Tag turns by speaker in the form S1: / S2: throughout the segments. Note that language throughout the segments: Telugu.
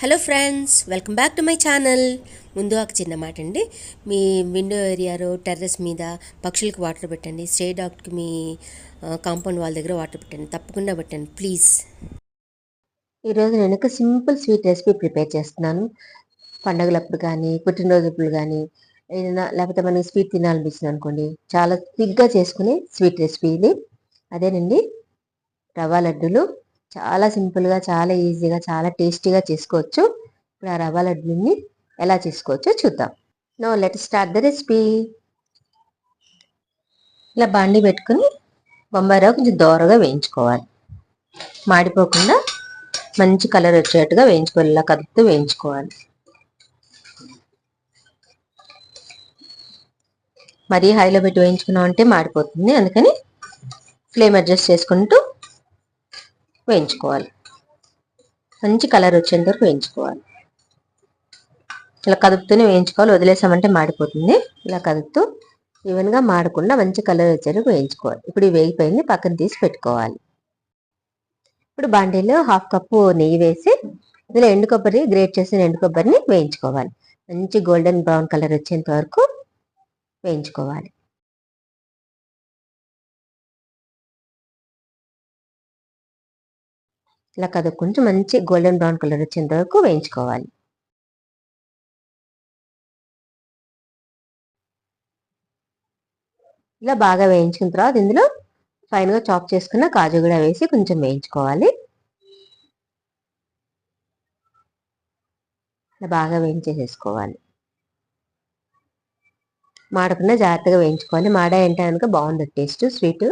S1: Hello friends welcome back to my channel. ముందు ఒక చిన్న మాట అండి. మీ విండో ఏరియాలో టెర్రస్ మీద పక్షులకు వాటర్ పెట్టండి. స్టే డాగ్కి మీ కాంపౌండ్ వాళ్ళ దగ్గర వాటర్ పెట్టండి. తప్పకుండా పెట్టండి ప్లీజ్. ఈరోజు నేను ఒక సింపుల్ స్వీట్ రెసిపీ ప్రిపేర్ చేస్తున్నాను. పండగలప్పుడు కానీ పుట్టినరోజుప్పుడు కానీ ఏదైనా లేకపోతే మనకి స్వీట్ తినాలనిపించింది అనుకోండి. చాలా థిక్గా చేసుకునే స్వీట్ రెసిపీ ఇది. అదేనండి రవ్వ లడ్డూలు చాలా సింపుల్గా చాలా ఈజీగా చాలా టేస్టీగా చేసుకోవచ్చు. ఇప్పుడు ఆ రవ్వ లడ్డూని ఎలా చేసుకోవచ్చో చూద్దాం. Now let start the recipe ఇలా బాండి పెట్టుకుని బొంబాయి రవ్వ కొంచెం దోరగా వేయించుకోవాలి. మాడిపోకుండా మంచి కలర్ వచ్చేట్టుగా వేయించుకోవాలి. ఇలా కదుపుతూ వేయించుకోవాలి. మరీ హైలో పెట్టి వేయించుకున్నాం అంటే మాడిపోతుంది. అందుకని ఫ్లేమ్ అడ్జస్ట్ చేసుకుంటూ వేయించుకోవాలి. మంచి కలర్ వచ్చేంత వరకు వేయించుకోవాలి. ఇలా కదుపుతూనే వేయించుకోవాలి. వదిలేసామంటే మాడిపోతుంది. ఇలా కదుపుతూ ఈవెన్గా మాడకుండా మంచి కలర్ వచ్చేందుకు వేయించుకోవాలి. ఇప్పుడు వేగిపోయింది పక్కన తీసి పెట్టుకోవాలి. ఇప్పుడు బాండీలో హాఫ్ కప్పు నెయ్యి వేసి ఇందులో ఎండు కొబ్బరి గ్రేట్ చేసిన ఎండు కొబ్బరిని వేయించుకోవాలి. మంచి గోల్డెన్ బ్రౌన్ కలర్ వచ్చేంత వరకు వేయించుకోవాలి. ఇలా కదుక్కుంటూ మంచి గోల్డెన్ బ్రౌన్ కలర్ వచ్చేంత వరకు వేయించుకోవాలి. ఇలా బాగా వేయించుకున్న తర్వాత ఇందులో ఫైన్గా చాప్ చేసుకున్న కాజు కూడా వేసి కొంచెం వేయించుకోవాలి. ఇలా బాగా వేయించేసేసుకోవాలి. మాడకుండా జాగ్రత్తగా వేయించుకోవాలి. మాడ ఏంటంటే బాగుంది టేస్ట్ స్వీట్.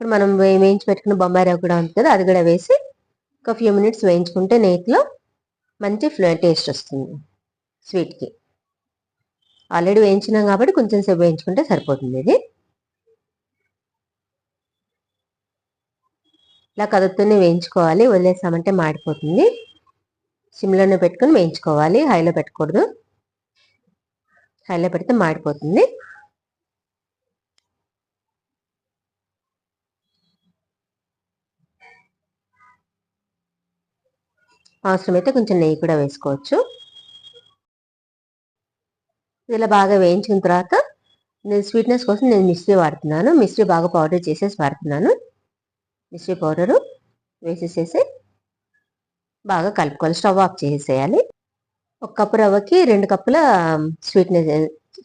S1: ఇప్పుడు మనం వేయించి పెట్టుకున్న బొంబాయి రవ్వ కూడా ఉంటుంది కదా అది కూడా వేసి ఒక ఫ్యూ మినిట్స్ వేయించుకుంటే నేతిలో మంచి ఫ్లో టేస్ట్ వస్తుంది స్వీట్కి ఆల్రెడీ వేయించినాం కాబట్టి కొంచెం సేపు వేయించుకుంటే సరిపోతుంది ఇది. ఇలా కదుపుతూనే వేయించుకోవాలి వదిలేసామంటే మాడిపోతుంది. సిమ్లోనే పెట్టుకుని వేయించుకోవాలి హైలో పెట్టకూడదు. హైలో పెడితే మాడిపోతుంది. అవసరమైతే కొంచెం నెయ్యి కూడా వేసుకోవచ్చు. ఇలా బాగా వేయించిన తర్వాత నేను స్వీట్నెస్ కోసం నేను మిస్ట్రీ వాడుతున్నాను. మిస్ట్రీ బాగా పౌడర్ చేసేసి వాడుతున్నాను. మిస్ట్రీ పౌడరు వేసేసేసి బాగా కలుపుకోవాలి. స్టవ్ ఆఫ్ చేసేయాలి. ఒక కప్పు రవ్వకి రెండు కప్పుల స్వీట్నెస్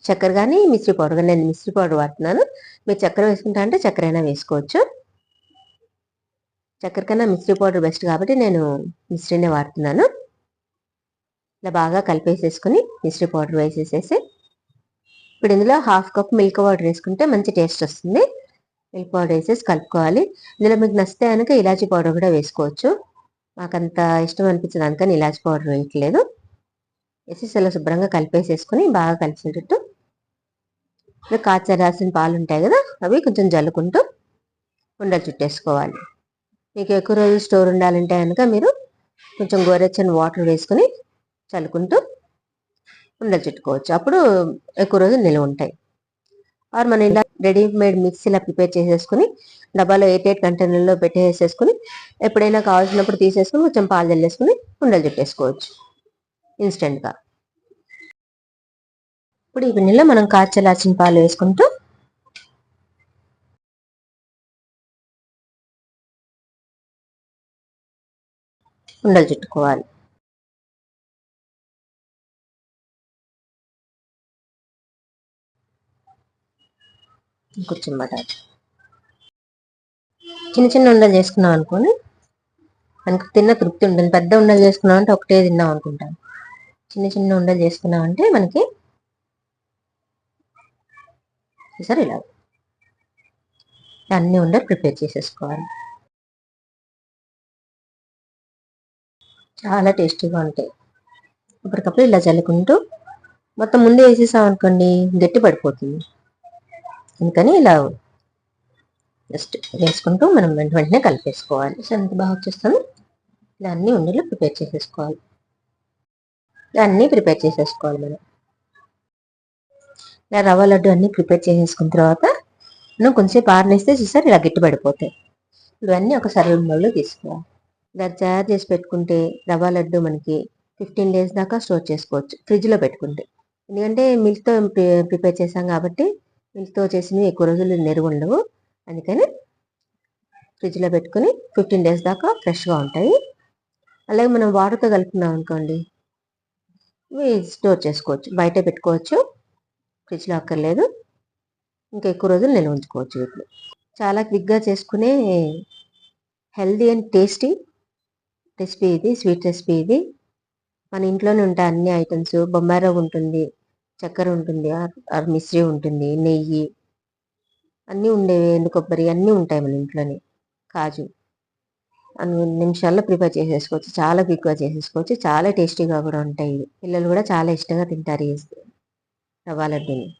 S1: చక్కెర కానీ మిస్ట్రీ పౌడర్ కానీ నేను మిస్ట్రీ పౌడర్ వాడుతున్నాను. మీరు చక్కెర వేసుకుంటా అంటే చక్కెర అయినా వేసుకోవచ్చు. చక్కెర కన్నా మిస్ట్రీ పౌడర్ బెస్ట్ కాబట్టి నేను మిస్ట్రీనే వాడుతున్నాను. ఇలా బాగా కలిపేసేసుకుని మిస్ట్రీ పౌడర్ వేసేసేసి ఇప్పుడు ఇందులో హాఫ్ కప్ మిల్క్ పౌడర్ వేసుకుంటే మంచి టేస్ట్ వస్తుంది. మిల్క్ పౌడర్ వేసేసి కలుపుకోవాలి. ఇందులో మీకు నచ్చితే కనుక ఇలాచీ పౌడర్ కూడా వేసుకోవచ్చు. మాకంత ఇష్టం అనిపించదు అందుకని ఇలాచీ పౌడర్ వేయట్లేదు. వేసేసి ఇలా శుభ్రంగా కలిపేసేసుకుని బాగా కలిసేటట్టు కాచరాసిన పాలు ఉంటాయి కదా అవి కొంచెం జల్లుకుంటూ ఉండలు చుట్టేసుకోవాలి. మీకు ఎక్కువ రోజులు స్టోర్ ఉండాలంటే కనుక మీరు కొంచెం గోరెచ్చని వాటర్ వేసుకుని చల్లుకుంటూ ఉండలు చుట్టుకోవచ్చు. అప్పుడు ఎక్కువ రోజులు నిల్వ ఉంటాయి. ఆర్ మనం ఇలా రెడీమేడ్ మిక్సీలా ప్రిపేర్ చేసేసుకుని డబ్బాలో ఎయిట్ ఎయిట్ కంటైనర్లో పెట్టేసేసుకుని ఎప్పుడైనా కావాల్సినప్పుడు తీసేసుకుని కొంచెం పాలు చల్లేసుకుని ఉండలు చుట్టేసుకోవచ్చు. ఇన్స్టెంట్గా ఇప్పుడు ఈ గిన్నెలో మనం కాచలాచిన పాలు వేసుకుంటూ ఉండలు చుట్టుకోవాలి కొంచెం బటర్ చిన్న చిన్న ఉండలు చేసుకున్నాం అనుకోని మనకు తిన్న తృప్తి ఉంటుంది. పెద్ద ఉండలు చేసుకున్నాం అంటే ఒకటే తిన్నాం అనుకుంటాం. చిన్న చిన్న ఉండలు చేసుకున్నాం అంటే మనకి సరే ఇలా. అన్ని ఉండలు ప్రిపేర్ చేసేసుకోవాలి. చాలా టేస్టీగా ఉంటాయి. అప్పటికప్పుడు ఇలా చల్లుకుంటూ మొత్తం ముందే వేసేసాం అనుకోండి గట్టి పడిపోతుంది. అందుకని ఇలా జస్ట్ వేసుకుంటూ మనం వెంట వెంటనే కలిపేసుకోవాలి. ఎంత బాగా వచ్చేస్తాను ఇలా అన్ని ఉండలు ప్రిపేర్ చేసేసుకోవాలి. ఇలా అన్నీ ప్రిపేర్ చేసేసుకోవాలి మనం. ఇలా రవ్వ లడ్డు అన్నీ ప్రిపేర్ చేసేసుకున్న తర్వాత మనం కొంచెంసేపు ఆరనేస్తే చూసారు ఇలా గట్టి పడిపోతాయి. ఇవన్నీ ఒక సర్వం బౌల్లో తీసుకోవాలి. ఇలా తయారు చేసి పెట్టుకుంటే రవ్వ లడ్డు మనకి ఫిఫ్టీన్ డేస్ దాకా స్టోర్ చేసుకోవచ్చు ఫ్రిడ్జ్లో పెట్టుకుంటే. ఎందుకంటే మిల్క్తో ప్రిపేర్ చేసాం కాబట్టి మిల్క్తో చేసినవి ఎక్కువ రోజులు నిల్వ ఉండవు. అందుకని ఫ్రిడ్జ్లో పెట్టుకుని ఫిఫ్టీన్ డేస్ దాకా ఫ్రెష్గా ఉంటాయి. అలాగే మనం వాటర్తో కలుపుకున్నాం అనుకోండి ఇవి స్టోర్ చేసుకోవచ్చు. బయట పెట్టుకోవచ్చు ఫ్రిడ్జ్లో అక్కర్లేదు. ఇంకా ఎక్కువ రోజులు నిల్వ ఉంచుకోవచ్చు వీటిని. చాలా క్విక్గా చేసుకునే హెల్దీ అండ్ టేస్టీ రెసిపీ ఇది స్వీట్ రెసిపీ ఇది. మన ఇంట్లోనే ఉంటాయి అన్ని ఐటమ్స్ బొంబాయి రవ్వ ఉంటుంది చక్కెర ఉంటుంది ఆర్ మిశ్రీ ఉంటుంది నెయ్యి. అన్నీ ఉండేవి ఎండు కొబ్బరి అన్నీ ఉంటాయి మన ఇంట్లోనే. కాజు. అన్ని నిమిషాల్లో ప్రిపేర్ చేసేసుకోవచ్చు చాలా క్విక్గా చేసేసుకోవచ్చు చాలా టేస్టీగా కూడా ఉంటాయి. పిల్లలు కూడా చాలా ఇష్టంగా తింటారు ఈ రవ్వ లడ్డూని.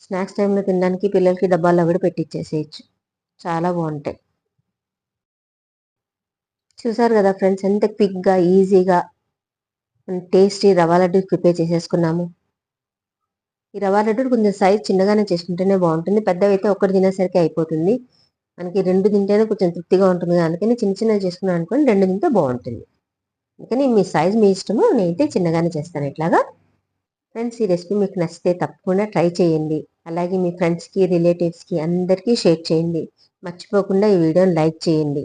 S1: స్నాక్స్ టైంలో తినడానికి పిల్లలకి డబ్బాల్లో కూడా పెట్టిచ్చేసేయచ్చు. చాలా బాగుంటాయి. చూసారు కదా ఫ్రెండ్స్ ఎంత క్విక్గా ఈజీగా టేస్టీ రవ్వ లడ్డు ప్రిపేర్ చేసేసుకున్నాము. ఈ రవ్వ లడ్డు కొంచెం సైజ్ చిన్నగానే చేసుకుంటేనే బాగుంటుంది. పెద్దవైతే ఒకటి తినేసరికి అయిపోతుంది. మనకి రెండు తింటేనే కొంచెం తృప్తిగా ఉంటుంది. అందుకని చిన్న చిన్నగా చేసుకున్నాను అనుకుని రెండు తింటే బాగుంటుంది. అందుకని మీ సైజ్ మీ ఇష్టము నేనైతే చిన్నగానే చేస్తాను ఇట్లాగా. ఫ్రెండ్స్ ఈ రెసిపీ మీకు నచ్చితే తప్పకుండా ట్రై చేయండి. అలాగే మీ ఫ్రెండ్స్కి రిలేటివ్స్కి అందరికీ షేర్ చేయండి. మర్చిపోకుండా ఈ వీడియోని లైక్ చేయండి.